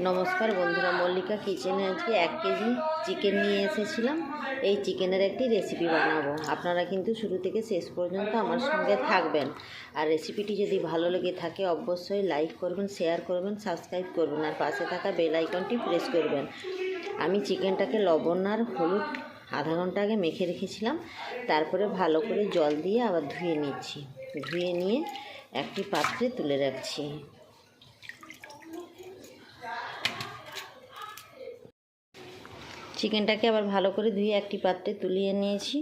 নমস্কার বন্ধুরা, মল্লিকা কিচেনে আজকে এক কেজি চিকেন নিয়ে এসেছিলাম। এই চিকেনের একটি রেসিপি বানাবো। আপনারা কিন্তু শুরু থেকে শেষ পর্যন্ত আমার সঙ্গে থাকবেন। আর রেসিপিটি যদি ভালো লেগে থাকে, অবশ্যই লাইক করবেন শেয়ার করবেন সাবস্ক্রাইব করবেন, আর পাশে থাকা বেল আইকনটি প্রেস করবেন। আমি চিকেনটাকে লবণ আর হলুদ আধা ঘণ্টা আগে মেখে রেখেছিলাম। তারপরে ভালো করে জল দিয়ে আবার ধুয়ে নিচ্ছি। ধুয়ে নিয়ে একটি পাত্রে তুলে রাখছি। চিকেনটাকে আবার ভালো করে ধুয়ে একটি পাত্রে তুলিয়ে নিয়েছি।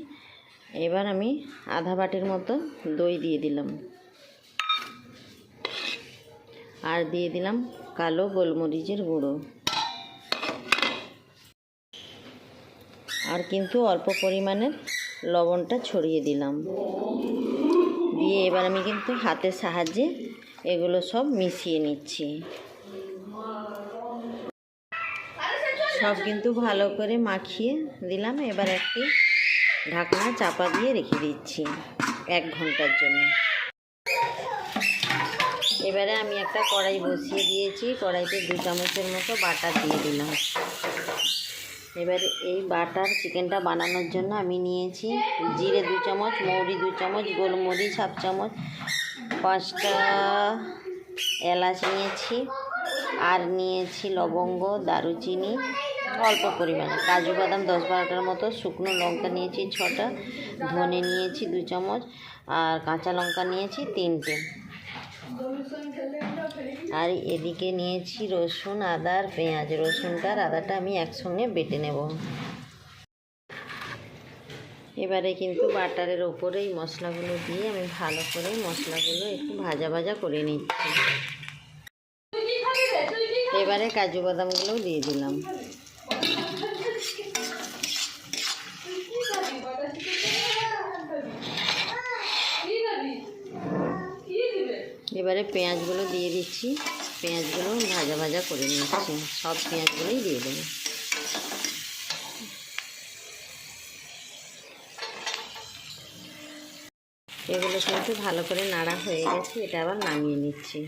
এবার আমি আধা বাটির মতো দই দিয়ে দিলাম। আর দিয়ে দিলাম কালো গোলমরিচের গুঁড়ো। আর কিন্তু অল্প পরিমাণের লবণটা ছড়িয়ে দিলাম। দিয়ে এবার আমি কিন্তু হাতের সাহায্যে এগুলো সব মিশিয়ে নিচ্ছি। সব কিন্তু ভালো করে মাখিয়ে দিলাম। এবার একটি ঢাকনা চাপা দিয়ে রেখে দিচ্ছি এক ঘণ্টার জন্য। এবারে আমি একটা কড়াই বসিয়ে দিয়েছি। কড়াইতে দু চামচের মতো বাটার দিয়ে দিলাম। এবার এই বাটার চিকেনটা বানানোর জন্য আমি নিয়েছি জিরে দু চামচ, মৌরি দু চামচ, গোলমরিচ হাফ চামচ, পাঁচটা এলাচ নিয়েছি, আর নিয়েছি লবঙ্গ, দারুচিনি অল্প পরিমাণে। কাজু বাদাম দশ বারোটার মতো, শুকনো লঙ্কা নিয়েছি ছটা, ধনে নিয়েছি দু চামচ, আর কাঁচা লঙ্কা নিয়েছি তিনটে। আর এদিকে নিয়েছি রসুন, আদা পেঁয়াজ। রসুনটা আর আদাটা আমি একসঙ্গে বেটে নেব। এবারে কিন্তু বাটারের ওপরে এই মশলাগুলো দিয়ে আমি ভালো করে মশলাগুলো একটু ভাজা ভাজা করে নিচ্ছি। এবারে কাজু বাদামগুলোও দিয়ে দিলাম। এবারে পেঁয়াজগুলো দিয়ে দিচ্ছি। পেঁয়াজগুলো ভাজা ভাজা করে নিচ্ছি। সব পেঁয়াজগুলোই দিয়ে দেবো। এগুলো কিন্তু ভালো করে নাড়া হয়ে গেছে। এটা আবার নামিয়ে নিচ্ছি।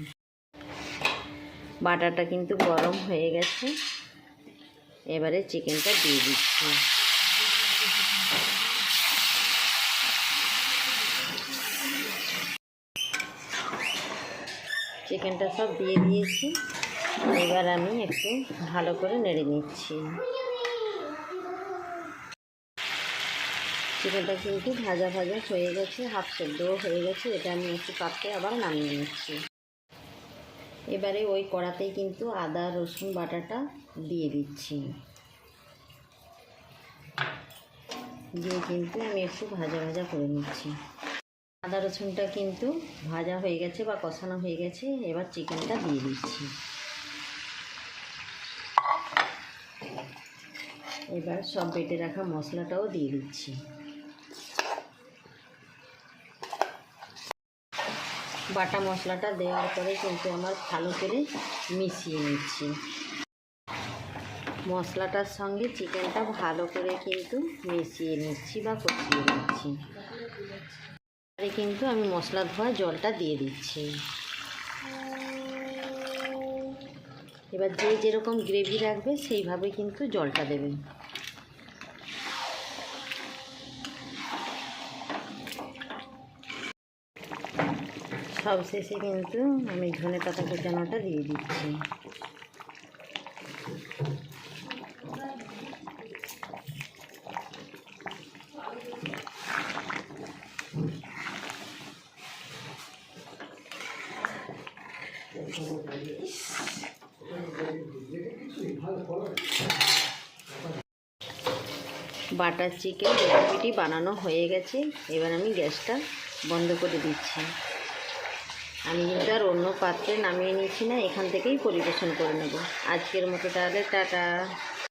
বাটারটা কিন্তু গরম হয়ে গেছে। এবারে চিকেনটা দিয়ে দিচ্ছি। চিকেনটা সব দিয়ে দিয়েছি। এবার আমি একটু ভালো করে নেড়ে নিচ্ছি। চিকেনটা কিন্তু ভাজা ভাজা হয়ে গেছে হাফ সেদ্ধও হয়ে গেছে। এটা আমি একটু পাত্রে আবার নামিয়ে নিচ্ছি। এবারে ওই কড়াতেই কিন্তু আদা, রসুন, বাটাটা দিয়ে দিচ্ছি। দিয়ে কিন্তু আমি একটু ভাজা ভাজা করে নিচ্ছি। আদা রসুনটা কিন্তু ভাজা হয়ে গেছে বা কষানো হয়ে গেছে, এবার চিকেনটা দিয়ে দিচ্ছি। এবার সব বেটে রাখা মশলাটাও দিয়ে দিচ্ছি। বাটা মশলাটা দেওয়ার পরে কিন্তু আমার ভালো করে মিশিয়ে নিচ্ছি। মশলাটার সঙ্গে চিকেনটা ভালো করে কিন্তু মিশিয়ে নিচ্ছি বা কষিয়ে নিচ্ছি। কিন্তু আমি মশলা ধোয়া জলটা দিয়ে দিচ্ছি। এবার যে যেরকম গ্রেভি রাখবে সেইভাবে কিন্তু জলটা দেবেন সব শেষে কিন্তু আমি ধনে পাতা কুচানোটা দিয়ে দিচ্ছি। বাটার চিকেন রেসিপিটি বানানো হয়ে গেছে। এবার আমি গ্যাসটা বন্ধ করে দিচ্ছি। আমি কিন্তু আর অন্য পাত্রে নামিয়ে নিয়েছি না, এখান থেকেই পরিবেশন করে নেব। আজকের মতো তাহলে, টাটা।